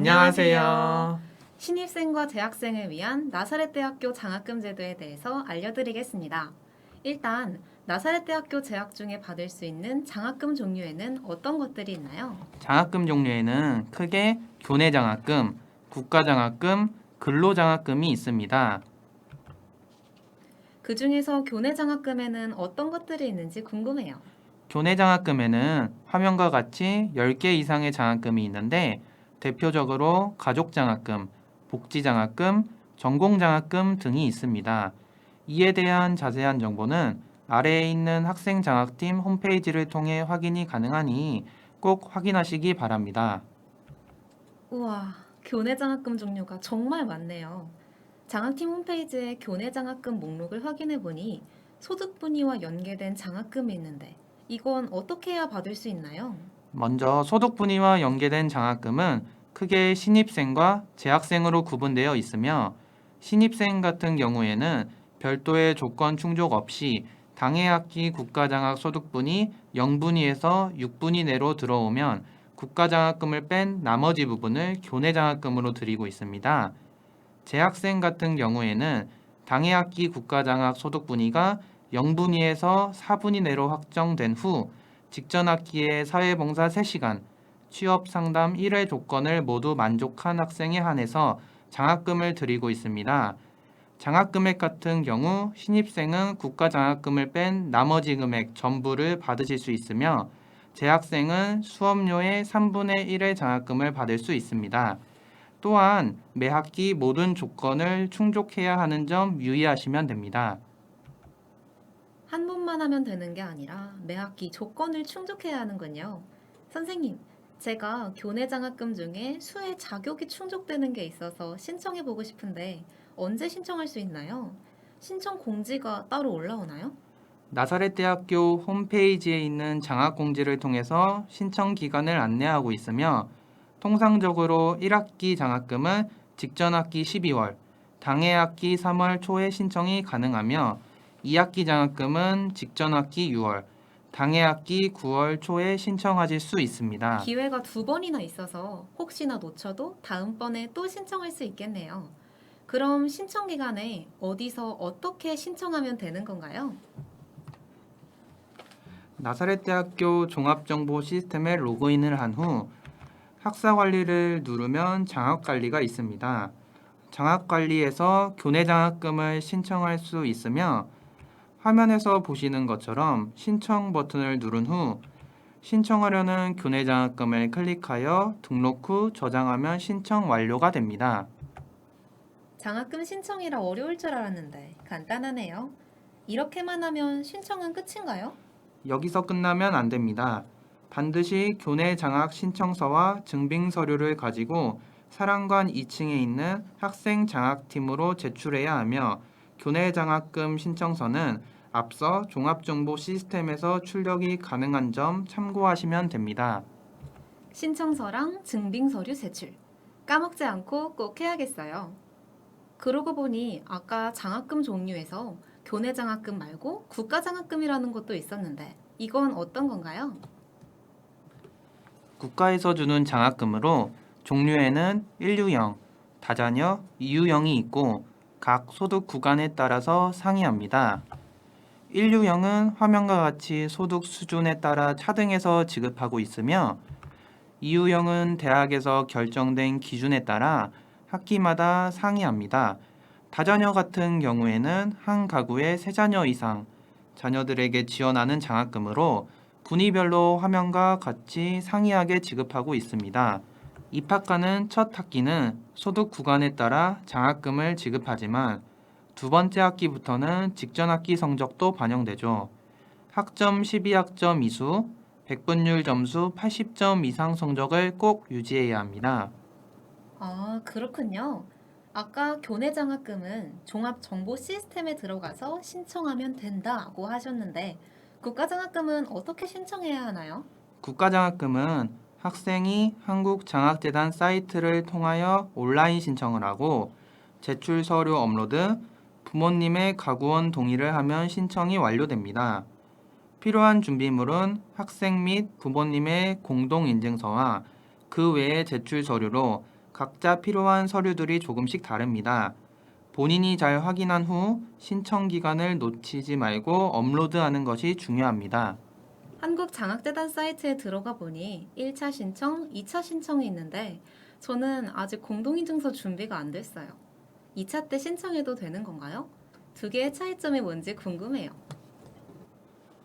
안녕하세요. 신입생과 재학생을 위한 나사렛 대학교 장학금 제도에 대해서 알려드리겠습니다. 일단 나사렛 대학교 재학 중에 받을 수 있는 장학금 종류에는 어떤 것들이 있나요? 장학금 종류에는 크게 교내 장학금, 국가 장학금, 근로 장학금이 있습니다. 그 중에서 교내 장학금에는 어떤 것들이 있는지 궁금해요. 교내 장학금에는 화면과 같이 10개 이상의 장학금이 있는데 대표적으로 가족 장학금, 복지 장학금, 전공 장학금 등이 있습니다. 이에 대한 자세한 정보는 아래에 있는 학생 장학팀 홈페이지를 통해 확인이 가능하니 꼭 확인하시기 바랍니다. 우와, 교내 장학금 종류가 정말 많네요. 장학팀 홈페이지에 교내 장학금 목록을 확인해 보니 소득 분위와 연계된 장학금이 있는데 이건 어떻게 해야 받을 수 있나요? 먼저 소득 분위와 연계된 장학금은 크게 신입생과 재학생으로 구분되어 있으며 신입생 같은 경우에는 별도의 조건 충족 없이 당해 학기 국가장학 소득분이 0분위에서 6분위 내로 들어오면 국가장학금을 뺀 나머지 부분을 교내장학금으로 드리고 있습니다. 재학생 같은 경우에는 당해 학기 국가장학 소득분위가 0분위에서 4분위 내로 확정된 후 직전 학기에 사회봉사 3시간, 취업 상담 1회 조건을 모두 만족한 학생에 한해서 장학금을 드리고 있습니다. 장학금액 같은 경우 신입생은 국가 장학금을 뺀 나머지 금액 전부를 받으실 수 있으며 재학생은 수업료의 3분의 1의 장학금을 받을 수 있습니다. 또한 매 학기 모든 조건을 충족해야 하는 점 유의하시면 됩니다. 한 번만 하면 되는 게 아니라 매 학기 조건을 충족해야 하는군요. 선생님, 제가 교내 장학금 중에 수혜 자격이 충족되는 게 있어서 신청해 보고 싶은데 언제 신청할 수 있나요? 신청 공지가 따로 올라오나요? 나사렛 대학교 홈페이지에 있는 장학 공지를 통해서 신청 기간을 안내하고 있으며 통상적으로 1학기 장학금은 직전 학기 12월, 당해 학기 3월 초에 신청이 가능하며 2학기 장학금은 직전 학기 6월, 당해 학기 9월 초에 신청하실 수 있습니다. 기회가 두 번이나 있어서 혹시나 놓쳐도 다음번에 또 신청할 수 있겠네요. 그럼 신청 기간에 어디서 어떻게 신청하면 되는 건가요? 나사렛 대학교 종합정보 시스템에 로그인을 한 후 학사 관리를 누르면 장학 관리가 있습니다. 장학 관리에서 교내 장학금을 신청할 수 있으며 화면에서 보시는 것처럼 신청 버튼을 누른 후 신청하려는 교내 장학금을 클릭하여 등록 후 저장하면 신청 완료가 됩니다. 장학금 신청이라 어려울 줄 알았는데 간단하네요. 이렇게만 하면 신청은 끝인가요? 여기서 끝나면 안 됩니다. 반드시 교내 장학 신청서와 증빙 서류를 가지고 사랑관 2층에 있는 학생 장학팀으로 제출해야 하며 교내 장학금 신청서는 앞서 종합정보 시스템에서 출력이 가능한 점 참고하시면 됩니다. 신청서랑 증빙 서류 제출. 까먹지 않고 꼭 해야겠어요. 그러고 보니 아까 장학금 종류에서 교내 장학금 말고 국가 장학금이라는 것도 있었는데 이건 어떤 건가요? 국가에서 주는 장학금으로 종류에는 1유형, 다자녀, 2유형이 있고 각 소득 구간에 따라서 상이합니다. 1유형은 화면과 같이 소득 수준에 따라 차등해서 지급하고 있으며 2유형은 대학에서 결정된 기준에 따라 학기마다 상이합니다. 다자녀 같은 경우에는 한 가구에 세 자녀 이상 자녀들에게 지원하는 장학금으로 분위별로 화면과 같이 상이하게 지급하고 있습니다. 입학하는 첫 학기는 소득 구간에 따라 장학금을 지급하지만 두 번째 학기부터는 직전 학기 성적도 반영되죠. 학점 12학점 이수, 백분율 점수 80점 이상 성적을 꼭 유지해야 합니다. 아, 그렇군요. 아까 교내 장학금은 종합 정보 시스템에 들어가서 신청하면 된다고 하셨는데 국가 장학금은 어떻게 신청해야 하나요? 국가장학금은 학생이 한국장학재단 사이트를 통하여 온라인 신청을 하고 제출 서류 업로드, 부모님의 가구원 동의를 하면 신청이 완료됩니다. 필요한 준비물은 학생 및 부모님의 공동인증서와 그 외의 제출 서류로 각자 필요한 서류들이 조금씩 다릅니다. 본인이 잘 확인한 후 신청 기간을 놓치지 말고 업로드하는 것이 중요합니다. 한국장학재단 사이트에 들어가 보니 1차 신청, 2차 신청이 있는데 저는 아직 공동인증서 준비가 안 됐어요. 2차 때 신청해도 되는 건가요? 두 개의 차이점이 뭔지 궁금해요.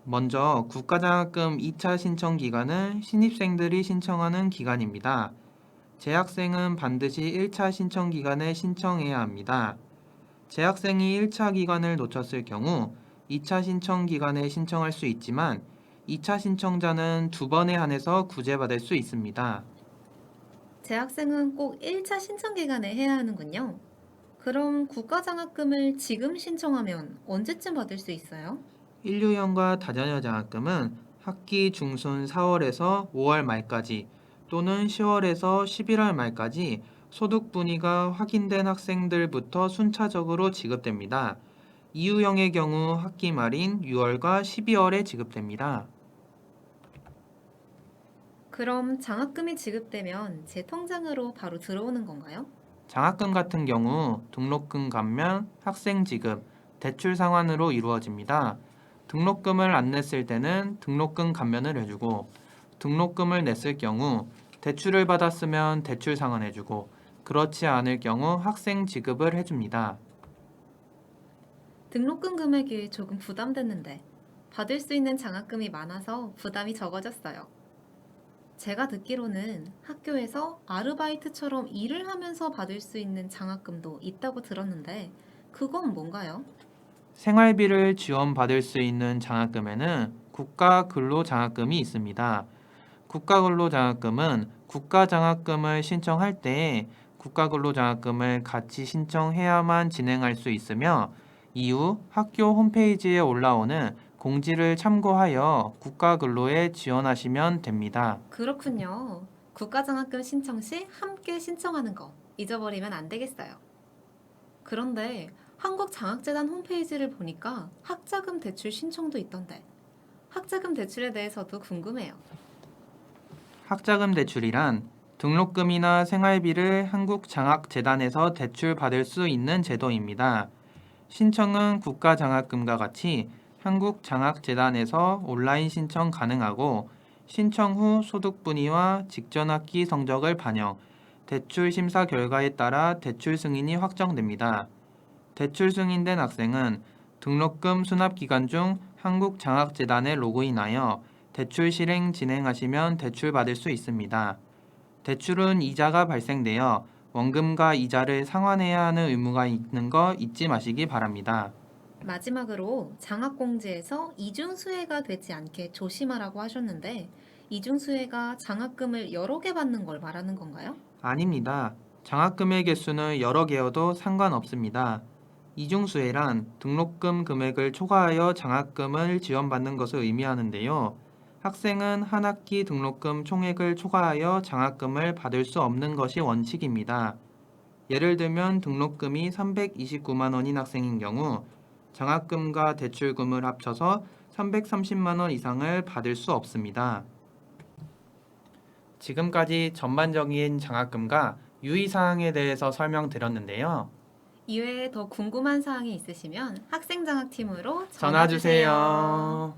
먼저 국가장학금 2차 신청 기간은 신입생들이 신청하는 기간입니다. 재학생은 반드시 1차 신청 기간에 신청해야 합니다. 재학생이 1차 기간을 놓쳤을 경우 2차 신청 기간에 신청할 수 있지만 2차 신청자는 두 번에 한해서 구제받을 수 있습니다. 재학생은 꼭 1차 신청 기간에 해야 하는군요. 그럼 국가장학금을 지금 신청하면 언제쯤 받을 수 있어요? 인류형과 다자녀 장학금은 학기 중순 4월에서 5월 말까지 또는 10월에서 11월 말까지 소득 분위가 확인된 학생들부터 순차적으로 지급됩니다. 이유형의 경우 학기 말인 6월과 12월에 지급됩니다. 그럼 장학금이 지급되면 제 통장으로 바로 들어오는 건가요? 장학금 같은 경우 등록금 감면, 학생 지급, 대출 상환으로 이루어집니다. 등록금을 안 냈을 때는 등록금 감면을 해주고 등록금을 냈을 경우 대출을 받았으면 대출 상환해주고 그렇지 않을 경우 학생 지급을 해줍니다. 등록금 금액이 조금 부담됐는데 받을 수 있는 장학금이 많아서 부담이 적어졌어요. 제가 듣기로는 학교에서 아르바이트처럼 일을 하면서 받을 수 있는 장학금도 있다고 들었는데 그건 뭔가요? 생활비를 지원받을 수 있는 장학금에는 국가 근로 장학금이 있습니다. 국가 근로 장학금은 국가 장학금을 신청할 때 국가 근로 장학금을 같이 신청해야만 진행할 수 있으며 이후 학교 홈페이지에 올라오는 공지를 참고하여 국가 근로에 지원하시면 됩니다. 그렇군요. 국가장학금 신청 시 함께 신청하는 거 잊어버리면 안 되겠어요. 그런데 한국장학재단 홈페이지를 보니까 학자금 대출 신청도 있던데 학자금 대출에 대해서도 궁금해요. 학자금 대출이란 등록금이나 생활비를 한국장학재단에서 대출받을 수 있는 제도입니다. 신청은 국가장학금과 같이 한국장학재단에서 온라인 신청 가능하고 신청 후 소득 분위와 직전 학기 성적을 반영, 대출 심사 결과에 따라 대출 승인이 확정됩니다. 대출 승인된 학생은 등록금 수납 기간 중 한국장학재단에 로그인하여 대출 실행 진행하시면 대출 받을 수 있습니다. 대출은 이자가 발생되어 원금과 이자를 상환해야 하는 의무가 있는 거 잊지 마시기 바랍니다. 마지막으로 장학공지에서 이중수혜가 되지 않게 조심하라고 하셨는데 이중수혜가 장학금을 여러 개 받는 걸 말하는 건가요? 아닙니다. 장학금의 개수는 여러 개여도 상관없습니다. 이중수혜란 등록금 금액을 초과하여 장학금을 지원받는 것을 의미하는데요. 학생은 한 학기 등록금 총액을 초과하여 장학금을 받을 수 없는 것이 원칙입니다. 예를 들면 등록금이 329만 원인 학생인 경우 장학금과 대출금을 합쳐서 330만 원 이상을 받을 수 없습니다. 지금까지 전반적인 장학금과 유의사항에 대해서 설명드렸는데요. 이외에 더 궁금한 사항이 있으시면 학생장학팀으로 전화 주세요.